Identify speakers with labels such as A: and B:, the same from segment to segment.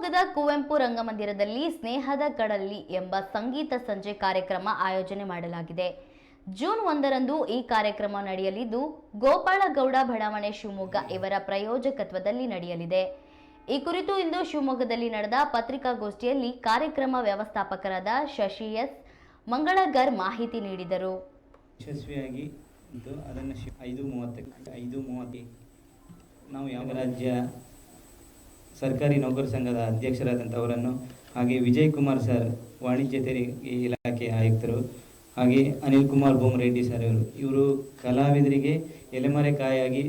A: ಶಿವಮೊಗ್ಗದ ಕುವೆಂಪು ರಂಗಮಂದಿರದಲ್ಲಿ ಸ್ನೇಹದ ಕಡಲಿ ಎಂಬ ಸಂಗೀತ ಸಂಜೆ ಕಾರ್ಯಕ್ರಮ ಆಯೋಜನೆ ಮಾಡಲಾಗಿದೆ. ಜೂನ್ ಒಂದರಂದು ಈ ಕಾರ್ಯಕ್ರಮ ನಡೆಯಲಿದ್ದು ಗೋಪಾಳಗೌಡ ಬಡಾವಣೆ ಶಿವಮೊಗ್ಗ ಇವರ ಪ್ರಾಯೋಜಕತ್ವದಲ್ಲಿ ನಡೆಯಲಿದೆ. ಈ ಕುರಿತು ಇಂದು ಶಿವಮೊಗ್ಗದಲ್ಲಿ ನಡೆದ ಪತ್ರಿಕಾಗೋಷ್ಠಿಯಲ್ಲಿ ಕಾರ್ಯಕ್ರಮ ವ್ಯವಸ್ಥಾಪಕರಾದ ಶಶಿ ಎಸ್ ಮಂಗಳಗರ್ ಮಾಹಿತಿ ನೀಡಿದರು.
B: ಯಶಸ್ವಿಯಾಗಿ ನಾವು ಯಾವ ರಾಜ್ಯ ಸರ್ಕಾರಿ ನೌಕರ ಸಂಘದ ಅಧ್ಯಕ್ಷರಾದಂಥವರನ್ನು ಹಾಗೆ ವಿಜಯ್ ಕುಮಾರ್ ಸರ್, ವಾಣಿಜ್ಯ ತೆರಿಗೆ ಇಲಾಖೆ ಆಯುಕ್ತರು ಹಾಗೆ ಅನಿಲ್ ಕುಮಾರ್ ಬೋಮರೆಡ್ಡಿ ಸರ್ ಇವರು. ಇವರು ಕಲಾವಿದರಿಗೆ ಎಲೆಮರೆಕಾಯಾಗಿ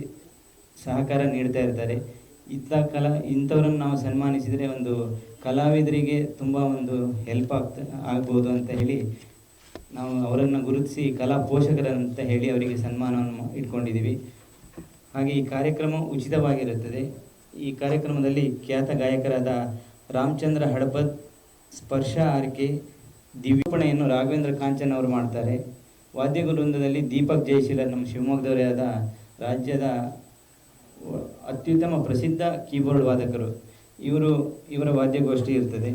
B: ಸಹಕಾರ ನೀಡ್ತಾ ಇರ್ತಾರೆ. ಇಂಥ ಕಲಾ, ಇಂಥವ್ರನ್ನು ನಾವು ಸನ್ಮಾನಿಸಿದರೆ ಒಂದು ಕಲಾವಿದರಿಗೆ ತುಂಬ ಒಂದು ಹೆಲ್ಪ್ ಆಗ್ತಾ, ಆಗ್ಬೋದು ಅಂತ ಹೇಳಿ ನಾವು ಅವರನ್ನು ಗುರುತಿಸಿ ಕಲಾ ಪೋಷಕರಂತ ಹೇಳಿ ಅವರಿಗೆ ಸನ್ಮಾನವನ್ನು ಇಟ್ಕೊಂಡಿದ್ದೀವಿ. ಹಾಗೆ ಈ ಕಾರ್ಯಕ್ರಮ ಉಚಿತವಾಗಿರುತ್ತದೆ. ಈ ಕಾರ್ಯಕ್ರಮದಲ್ಲಿ ಖ್ಯಾತ ಗಾಯಕರಾದ ರಾಮಚಂದ್ರ ಹಡಪದ್, ಸ್ಪರ್ಶ ಆರ್ಕೆ ದಿವ್ಯಪಣೆಯನ್ನು ರಾಘವೇಂದ್ರ ಕಾಂಚನ್ ಅವರು ಮಾಡ್ತಾರೆ. ವಾದ್ಯ ವೃಂದದಲ್ಲಿ ದೀಪಕ್ ಜಯಶೀಲ, ನಮ್ಮ ಶಿವಮೊಗ್ಗದವರೇ ಆದ ರಾಜ್ಯದ ಅತ್ಯುತ್ತಮ ಪ್ರಸಿದ್ಧ ಕೀಬೋರ್ಡ್ ವಾದಕರು. ಇವರು, ಇವರ ವಾದ್ಯಗೋಷ್ಠಿ ಇರ್ತದೆ.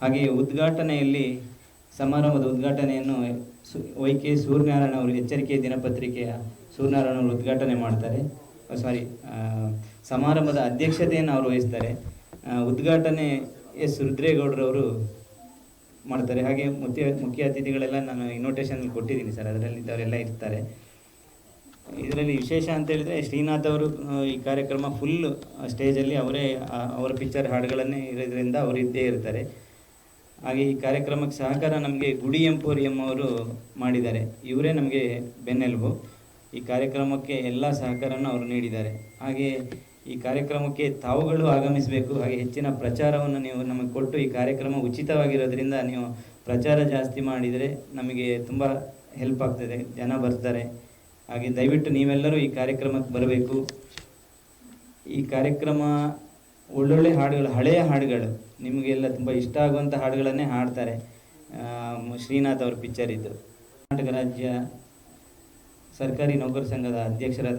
B: ಹಾಗೆಯೇ ಉದ್ಘಾಟನೆಯಲ್ಲಿ, ಸಮಾರಂಭದ ಉದ್ಘಾಟನೆಯನ್ನು ಸು, ವೈ ಕೆ ಸೂರ್ಯನಾರಾಯಣ ಅವರು ಎಚ್ಚರಿಕೆ ದಿನಪತ್ರಿಕೆಯ ಸೂರ್ಯನಾರಾಯಣ ಅವರು ಉದ್ಘಾಟನೆ ಮಾಡ್ತಾರೆ. ಸಾರಿ ಸಮಾರಂಭದ ಅಧ್ಯಕ್ಷತೆಯನ್ನು ಅವರು ವಹಿಸ್ತಾರೆ. ಉದ್ಘಾಟನೆ ಎಸ್. ರುದ್ರೇಗೌಡರವರು ಮಾಡ್ತಾರೆ. ಹಾಗೆ ಮುಖ್ಯ ಮುಖ್ಯ ಅತಿಥಿಗಳೆಲ್ಲ ನಾನು ಇನ್ವಿಟೇಷನ್ ಕೊಟ್ಟಿದ್ದೀನಿ ಸರ್. ಅದರಲ್ಲಿ ಅವರೆಲ್ಲ ಇರ್ತಾರೆ. ಇದರಲ್ಲಿ ವಿಶೇಷ ಅಂತ ಹೇಳಿದರೆ ಶ್ರೀನಾಥ್ ಅವರು ಈ ಕಾರ್ಯಕ್ರಮ ಫುಲ್ ಸ್ಟೇಜಲ್ಲಿ ಅವರೇ ಅವರ ಪಿಕ್ಚರ್ ಹಾಡುಗಳನ್ನೇ ಇರೋದ್ರಿಂದ ಅವರು ಇದ್ದೇ ಇರ್ತಾರೆ. ಹಾಗೆ ಈ ಕಾರ್ಯಕ್ರಮಕ್ಕೆ ಸಹಕಾರ ನಮಗೆ ಗುಡಿ ಎಂಪೋರಿಯಂ ಅವರು ಮಾಡಿದ್ದಾರೆ. ಇವರೇ ನಮಗೆ ಬೆನ್ನೆಲುಬು. ಈ ಕಾರ್ಯಕ್ರಮಕ್ಕೆ ಎಲ್ಲ ಸಹಕಾರವನ್ನು ಅವರು ನೀಡಿದ್ದಾರೆ. ಹಾಗೆ ಈ ಕಾರ್ಯಕ್ರಮಕ್ಕೆ ತಾವುಗಳು ಆಗಮಿಸಬೇಕು. ಹಾಗೆ ಹೆಚ್ಚಿನ ಪ್ರಚಾರವನ್ನು ನೀವು ನಮಗೆ ಕೊಟ್ಟು ಈ ಕಾರ್ಯಕ್ರಮ ಉಚಿತವಾಗಿರೋದ್ರಿಂದ ನೀವು ಪ್ರಚಾರ ಜಾಸ್ತಿ ಮಾಡಿದರೆ ನಮಗೆ ತುಂಬ ಹೆಲ್ಪ್ ಆಗ್ತದೆ. ಜನ ಬರ್ತಾರೆ. ಹಾಗೆ ದಯವಿಟ್ಟು ನೀವೆಲ್ಲರೂ ಈ ಕಾರ್ಯಕ್ರಮಕ್ಕೆ ಬರಬೇಕು. ಈ ಕಾರ್ಯಕ್ರಮ ಒಳ್ಳೊಳ್ಳೆ ಹಾಡುಗಳು, ಹಳೆಯ ಹಾಡುಗಳು ನಿಮಗೆಲ್ಲ ತುಂಬ ಇಷ್ಟ ಆಗುವಂಥ ಹಾಡುಗಳನ್ನೇ ಹಾಡ್ತಾರೆ. ಶ್ರೀನಾಥ್ ಅವ್ರ ಪಿಕ್ಚರ್ ಇದ್ದು ಕರ್ನಾಟಕ ರಾಜ್ಯ ಸರ್ಕಾರಿ ನೌಕರ ಸಂಘದ ಅಧ್ಯಕ್ಷರಾದ